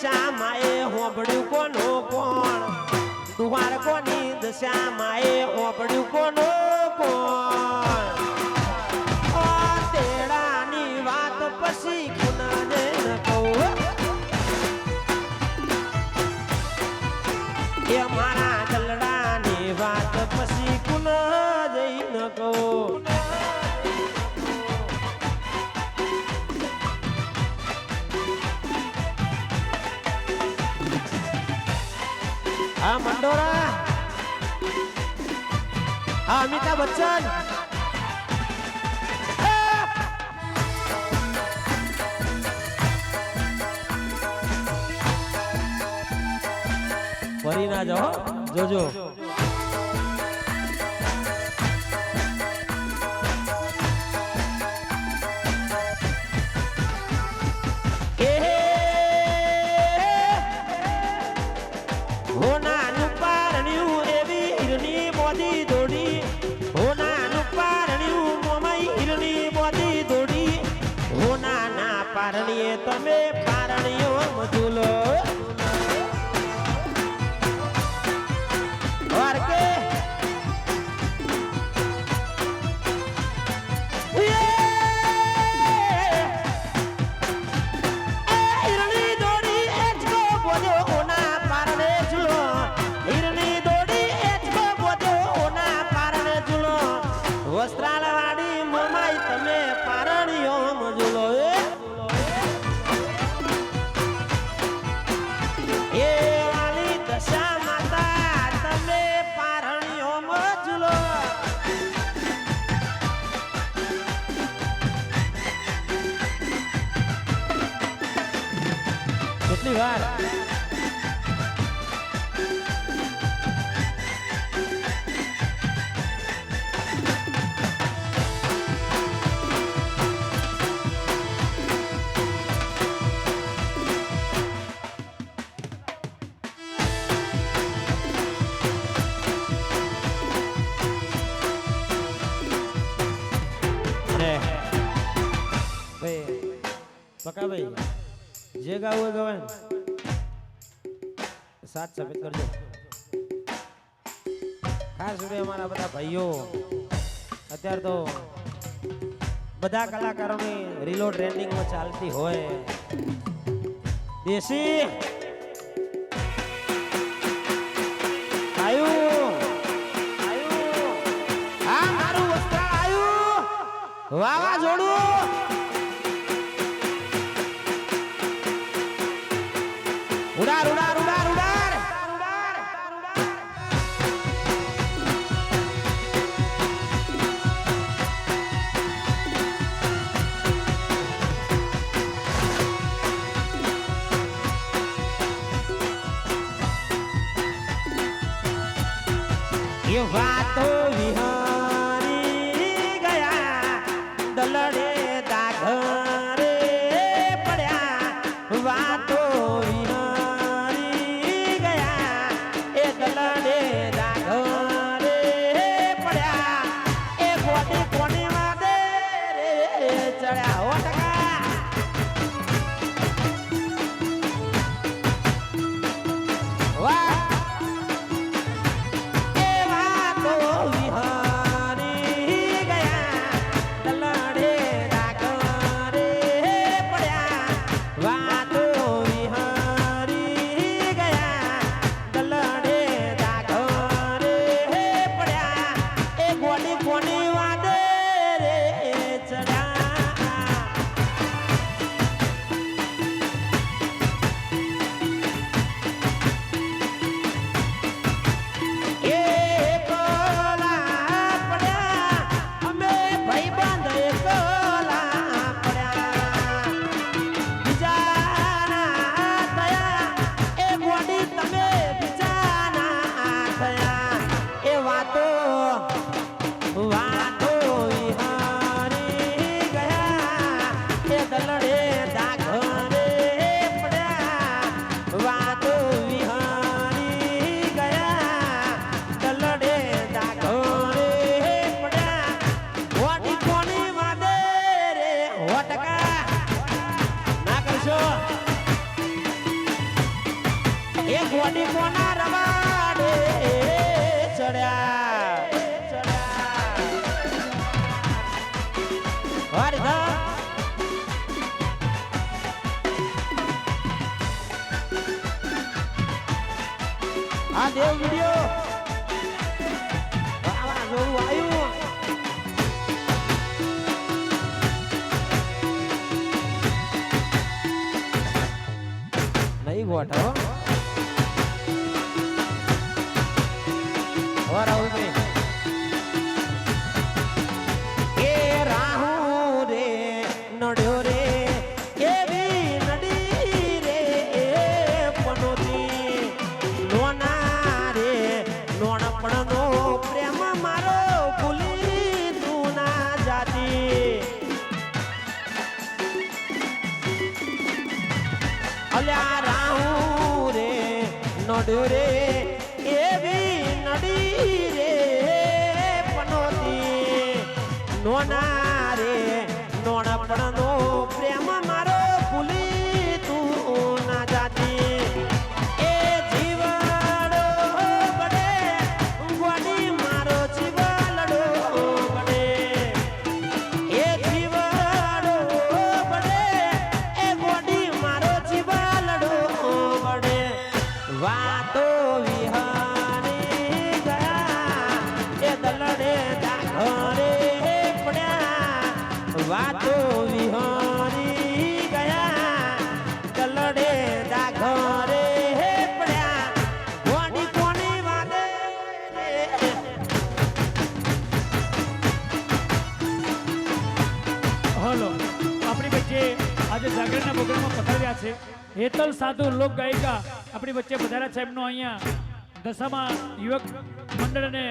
દશામાએ હોબડ્યું કોનો કોણ? દુવાર કોની દશામાએ હોબડ્યું કોનો કોણ? તેડાની વાત પછી હા મંડોરા હા અમિતાભ બચ્ચન ફરી ના જાઓ જોજો. પારણીએ તમે પારણીઓ મધુલો. Divan Nè Về. Và các vị. જે ગાવું હોય ગવાય સાત સફેદ કરજો. ખાસ રૂપે અમારા બધા ભાઈઓ. અત્યારે તો બધા કલાકારોની રીલો ટ્રેનિંગમાં ચાલતી હોય. દેશી આયુ. વાવાઝોડું Eu vá એ ગોડી કોના રવાડે ચડ્યા. હરિધા આ દેવ વિડિયો. વાહ જોરું આવ્યું. અલ્યા રાહુ રે નડ્યો રે આજે જાગરણના પ્રોગ્રામમાં પધાર્યા છે. હેતલ સાધુ લોક ગાયિકા આપણી વચ્ચે પધાર્યા છે. એમનો અહીંયા દશામાં યુવક મંડળ અને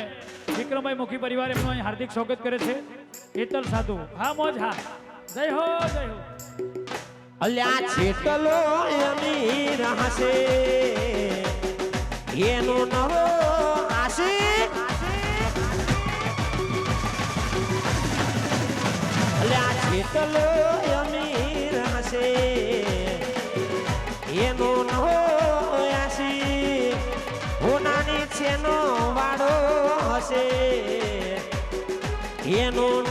વિક્રમભાઈ મુખી પરિવાર એમનું અહીં હાર્દિક સ્વાગત કરે છે. હેતલ સાધુ, હા મોજ, હા. જય હો જય હો. અલ્યા છેટલો એની રહશે એનો નવો આશે અલ્યા છેટલો એની છે. એનું નયાસી હોનાની છે નો વાડો હશે. એનું